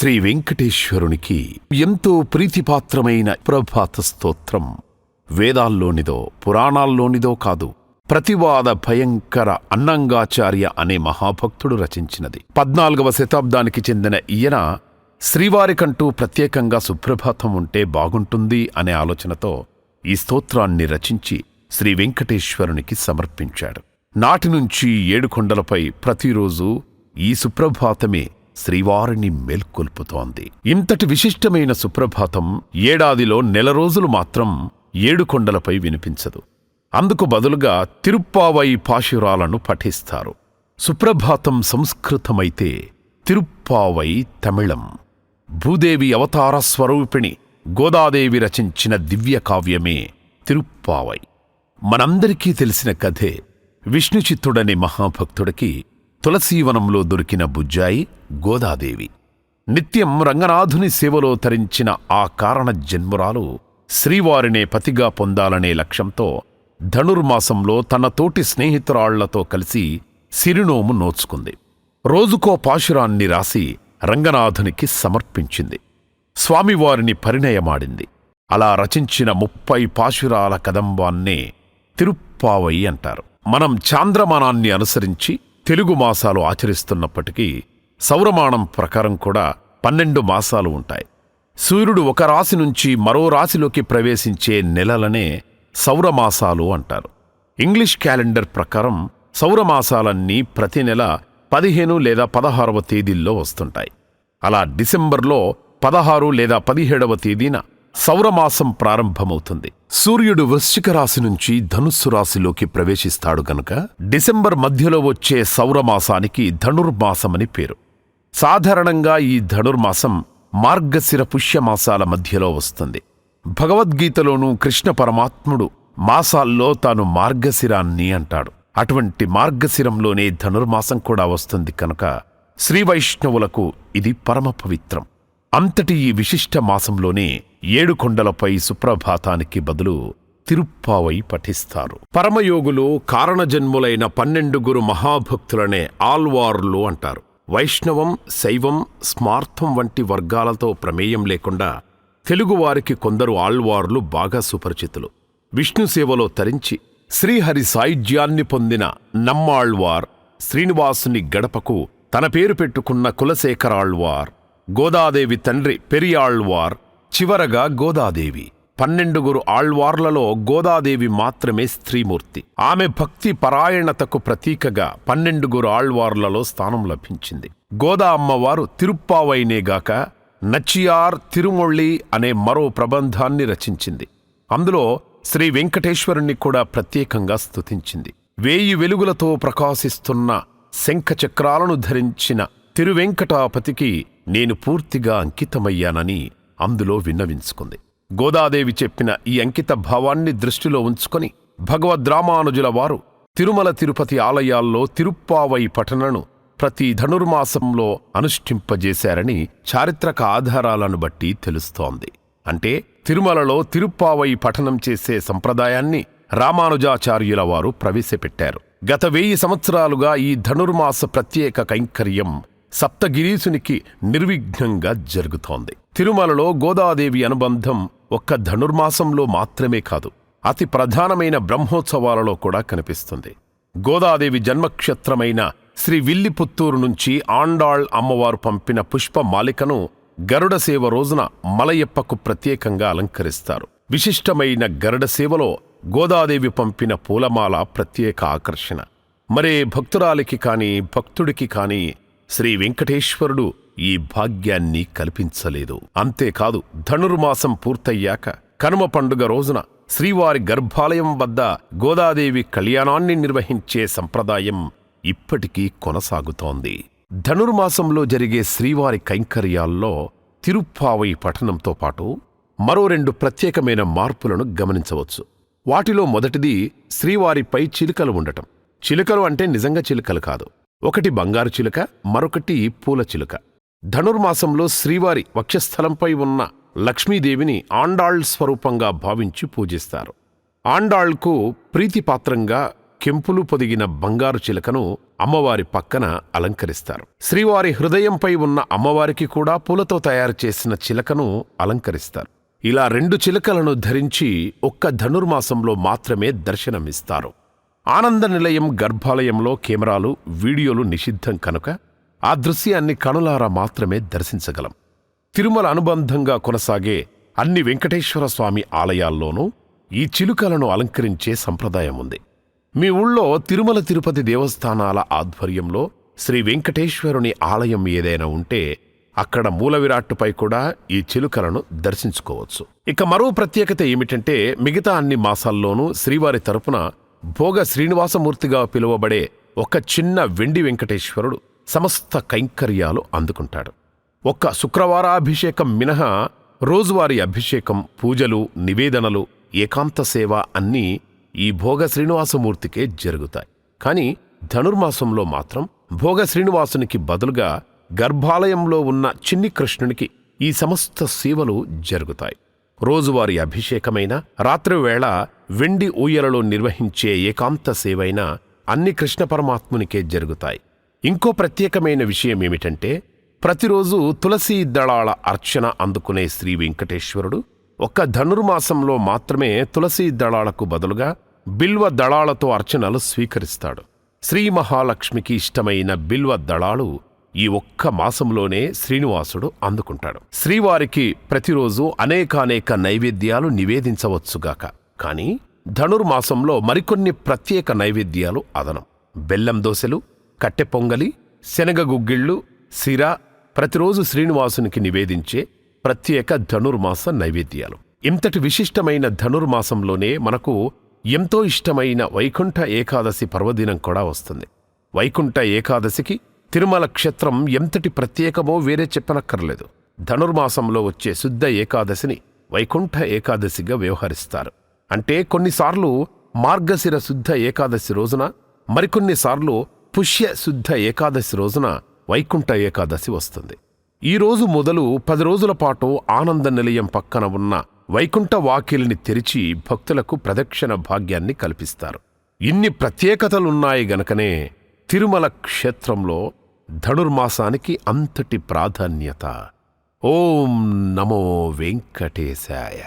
శ్రీ వెంకటేశ్వరునికి ఎంతో ప్రీతిపాత్రమైన ప్రభాత స్తోత్రం. వేదాల్లోనిదో పురాణాల్లోనిదో కాదు ప్రతివాద భయంకర అన్నంగాచార్య అనే మహాభక్తుడు రచించినది. పద్నాలుగవ శతాబ్దానికి చెందిన ఈయన శ్రీవారికంటూ ప్రత్యేకంగా సుప్రభాతం ఉంటే బాగుంటుంది అనే ఆలోచనతో ఈ స్తోత్రాన్ని రచించి శ్రీ వెంకటేశ్వరునికి సమర్పించాడు. నాటి నుంచి ఏడుకొండలపై ప్రతిరోజు ఈ సుప్రభాతమే శ్రీవారిని మేల్కొల్పుతోంది. ఇంతటి విశిష్టమైన సుప్రభాతం ఏడాదిలో నెల రోజులు మాత్రం ఏడుకొండలపై వినిపించదు. అందుకు బదులుగా తిరుప్పావై పాశురాలను పఠిస్తారు. సుప్రభాతం సంస్కృతమైతే తిరుప్పావై తమిళం. భూదేవి అవతార స్వరూపిణి గోదాదేవి రచించిన దివ్య కావ్యమే తిరుప్పావై. మనందరికీ తెలిసిన కథే విష్ణుచిత్తుడనే మహాభక్తుడికి తులసీవనంలో దొరికిన బుజ్జాయి గోదాదేవి. నిత్యం రంగనాథుని సేవలో తరించిన ఆ కారణ జన్మురాలు శ్రీవారినే పతిగా పొందాలనే లక్ష్యంతో ధనుర్మాసంలో తన తోటి స్నేహితురాళ్ళతో కలిసి సిరినోము నోచుకుంది. రోజుకో పాశురాన్ని రాసి రంగనాథునికి సమర్పించింది. స్వామివారిని పరిణయమాడింది. అలా రచించిన ముప్పై పాశురాల కదంబాన్నే తిరుప్పావయి అంటారు. మనం చాంద్రమానాన్ని అనుసరించి తెలుగు మాసాలు ఆచరిస్తున్నప్పటికీ సౌరమానం ప్రకారం కూడా పన్నెండు మాసాలు ఉంటాయి. సూర్యుడు ఒక రాశి నుంచి మరో రాశిలోకి ప్రవేశించే నెలలనే సౌరమాసాలు అంటారు. ఇంగ్లీష్ క్యాలెండర్ ప్రకారం సౌరమాసాలన్నీ ప్రతి నెల పదిహేను లేదా పదహారవ తేదీల్లో వస్తుంటాయి. అలా డిసెంబర్లో పదహారు లేదా పదిహేడవ తేదీన సౌరమాసం ప్రారంభమవుతుంది. సూర్యుడు వృశ్చిక రాశి నుంచి ధనుస్సు రాశిలోకి ప్రవేశిస్తాడు గనుక డిసెంబర్ మధ్యలో వచ్చే సౌరమాసానికి ధనుర్మాసమని పేరు. సాధారణంగా ఈ ధనుర్మాసం మార్గశిర పుష్యమాసాల మధ్యలో వస్తుంది. భగవద్గీతలోనూ కృష్ణ పరమాత్ముడు మాసాల్లో తాను మార్గశిరాన్ని అంటాడు. అటువంటి మార్గశిరంలోనే ధనుర్మాసం కూడా వస్తుంది కనుక శ్రీవైష్ణవులకు ఇది పరమ పవిత్రం. అంతటి ఈ విశిష్ట మాసంలోనే ఏడుకొండలపై సుప్రభాతానికి బదులు తిరుప్పావై పఠిస్తారు. పరమయోగులు కారణజన్ములైన పన్నెండుగురు మహాభక్తులనే ఆల్వార్లు అంటారు. వైష్ణవం శైవం స్మార్థం వంటి వర్గాలతో ప్రమేయం లేకుండా తెలుగువారికి కొందరు ఆళ్వార్లు బాగా సుపరిచితులు. విష్ణు సేవలో తరించి శ్రీహరి సాయుధ్యాన్ని పొందిన నమ్మాళ్వార్ శ్రీనివాసుని గడపకు తన పేరు పెట్టుకున్న కులశేఖరాళ్వార్ గోదాదేవి తండ్రి పెరియాళ్వార్ చివరగా గోదాదేవి. పన్నెండుగురు ఆళ్వార్లలో గోదాదేవి మాత్రమే స్త్రీమూర్తి. ఆమె భక్తి పరాయణతకు ప్రతీకగా పన్నెండుగురు ఆళ్వార్లలో స్థానం లభించింది. గోదా అమ్మవారు తిరుప్పావైనేగాక నచ్చియార్ తిరుమొళ్ళి అనే మరో ప్రబంధాన్ని రచించింది. అందులో శ్రీ వెంకటేశ్వరుణ్ణి కూడా ప్రత్యేకంగా స్తుతించింది. వేయి వెలుగులతో ప్రకాశిస్తున్న శంఖచక్రాలను ధరించిన తిరువెంకటాపతికి నేను పూర్తిగా అంకితమయ్యానని అందులో విన్నవించుకుంది. గోదాదేవి చెప్పిన ఈ అంకిత భావాన్ని దృష్టిలో ఉంచుకొని భగవద్రామానుజుల వారు తిరుమల తిరుపతి ఆలయాల్లో తిరుప్పావై పఠనను ప్రతి ధనుర్మాసంలో అనుష్ఠింపజేశారని చారిత్రక ఆధారాలను బట్టి తెలుస్తోంది. అంటే తిరుమలలో తిరుప్పావై పఠనం చేసే సంప్రదాయాన్ని రామానుజాచార్యుల వారు ప్రవేశపెట్టారు. గత వెయ్యి సంవత్సరాలుగా ఈ ధనుర్మాస ప్రత్యేక కైంకర్యం సప్తగిరీసునికి నిర్విఘ్నంగా జరుగుతోంది. తిరుమలలో గోదాదేవి అనుబంధం ఒక్క ధనుర్మాసంలో మాత్రమే కాదు అతి ప్రధానమైన బ్రహ్మోత్సవాలలో కూడా కనిపిస్తుంది. గోదాదేవి జన్మక్షేత్రమైన శ్రీ విల్లిపుత్తూరు నుంచి ఆండాళ్ అమ్మవారు పంపిన పుష్పమాలికను గరుడ సేవ రోజున మలయప్పకు ప్రత్యేకంగా అలంకరిస్తారు. విశిష్టమైన గరుడ సేవలో గోదాదేవి పంపిన పూలమాల ప్రత్యేక ఆకర్షణ. మరే భక్తురాలికి కానీ భక్తుడికి కానీ శ్రీ వెంకటేశ్వరుడు ఈ భాగ్యాన్ని కల్పించలేదు. అంతేకాదు ధనుర్మాసం పూర్తయ్యాక కనుమ పండుగ రోజున శ్రీవారి గర్భాలయం వద్ద గోదాదేవి కళ్యాణాన్ని నిర్వహించే సంప్రదాయం ఇప్పటికీ కొనసాగుతోంది. ధనుర్మాసంలో జరిగే శ్రీవారి కైంకర్యాల్లో తిరుప్పావై పఠనంతో పాటు మరో రెండు ప్రత్యేకమైన మార్పులను గమనించవచ్చు. వాటిలో మొదటిది శ్రీవారిపై చిలుకలు ఉండటం. చిలుకలు అంటే నిజంగా చిలుకలు కాదు. ఒకటి బంగారు చిలుక మరొకటి పూల చిలుక. ధనుర్మాసంలో శ్రీవారి వక్షస్థలంపై ఉన్న లక్ష్మీదేవిని ఆండాళ్ స్వరూపంగా భావించి పూజిస్తారు. ఆండాళ్కు ప్రీతిపాత్రంగా కెంపులు పొదిగిన బంగారు చిలకను అమ్మవారి పక్కన అలంకరిస్తారు. శ్రీవారి హృదయంపై ఉన్న అమ్మవారికి కూడా పూలతో తయారు చేసిన చిలకను అలంకరిస్తారు. ఇలా రెండు చిలకలను ధరించి ఒక్క ధనుర్మాసంలో మాత్రమే దర్శనమిస్తారు. ఆనంద నిలయం గర్భాలయంలో కెమెరాలు వీడియోలు నిషిద్ధం కనుక ఆ దృశ్యాన్ని కనులారా మాత్రమే దర్శించగలం. తిరుమల అనుబంధంగా కొనసాగే అన్ని వెంకటేశ్వర స్వామి ఆలయాల్లోనూ ఈ చిలుకలను అలంకరించే సంప్రదాయం ఉంది. మీ ఊళ్ళో తిరుమల తిరుపతి దేవస్థానాల ఆధ్వర్యంలో శ్రీ వెంకటేశ్వరుని ఆలయం ఏదైనా ఉంటే అక్కడ మూలవిరాట్టుపై కూడా ఈ చిలుకలను దర్శించుకోవచ్చు. ఇక మరో ప్రత్యేకత ఏమిటంటే మిగతా అన్ని మాసాల్లోనూ శ్రీవారి తరపున భోగ శ్రీనివాసమూర్తిగా పిలువబడే ఒక చిన్న వెండి వెంకటేశ్వరుడు సమస్త కైంకర్యాలు అందుకుంటాడు. ఒక్క శుక్రవారాభిషేకం మినహా రోజువారీ అభిషేకం పూజలు నివేదనలు ఏకాంత సేవ అన్నీ ఈ భోగ శ్రీనివాసమూర్తికే జరుగుతాయి. కాని ధనుర్మాసంలో మాత్రం భోగ శ్రీనివాసునికి బదులుగా గర్భాలయంలో ఉన్న చిన్ని కృష్ణునికి ఈ సమస్త సేవలు జరుగుతాయి. రోజువారీ అభిషేకమైన రాత్రివేళ వెండి ఊయలలో నిర్వహించే ఏకాంత సేవైన అన్ని కృష్ణ పరమాత్మునికే జరుగుతాయి. ఇంకో ప్రత్యేకమైన విషయం ఏమిటంటే ప్రతిరోజు తులసీ దళాల అర్చన అందుకునే శ్రీ వెంకటేశ్వరుడు ఒక్క ధనుర్మాసంలో మాత్రమే తులసీ దళాలకు బదులుగా బిల్వ దళాలతో అర్చనలు స్వీకరిస్తాడు. శ్రీ మహాలక్ష్మికి ఇష్టమైన బిల్వ దళాలు ఈ ఒక్క మాసంలోనే శ్రీనివాసుడు అందుకుంటాడు. శ్రీవారికి ప్రతిరోజు అనేకానేక నైవేద్యాలు నివేదించవచ్చుగాక. కానీ ధనుర్మాసంలో మరికొన్ని ప్రత్యేక నైవేద్యాలు అదనం. బెల్లం దోశలు కట్టె పొంగలి శనగ గుగ్గిళ్ళు సిర ప్రతిరోజు శ్రీనివాసునికి నివేదించే ప్రత్యేక ధనుర్మాస నైవేద్యాలు. ఇంతటి విశిష్టమైన ధనుర్మాసంలోనే మనకు ఎంతో ఇష్టమైన వైకుంఠ ఏకాదశి పర్వదినం కూడా వస్తుంది. వైకుంఠ ఏకాదశికి తిరుమల క్షేత్రం ఎంతటి ప్రత్యేకమో వేరే చెప్పనక్కర్లేదు. ధనుర్మాసంలో వచ్చే శుద్ధ ఏకాదశిని వైకుంఠ ఏకాదశిగా వ్యవహరిస్తారు. అంటే కొన్నిసార్లు మార్గశిర శుద్ధ ఏకాదశి రోజున మరికొన్నిసార్లు పుష్య శుద్ధ ఏకాదశి రోజున వైకుంఠ ఏకాదశి వస్తుంది. ఈ రోజు మొదలు పది రోజుల పాటు ఆనంద నిలయం పక్కన ఉన్న వైకుంఠ వాకిలిని తెరిచి భక్తులకు ప్రదక్షిణ భాగ్యాన్ని కల్పిస్తారు. ఇన్ని ప్రత్యేకతలున్నాయి గనకనే తిరుమల క్షేత్రంలో ధనుర్మాసానికి అంతటి ప్రాధాన్యత. ఓం నమో వెంకటేశాయ.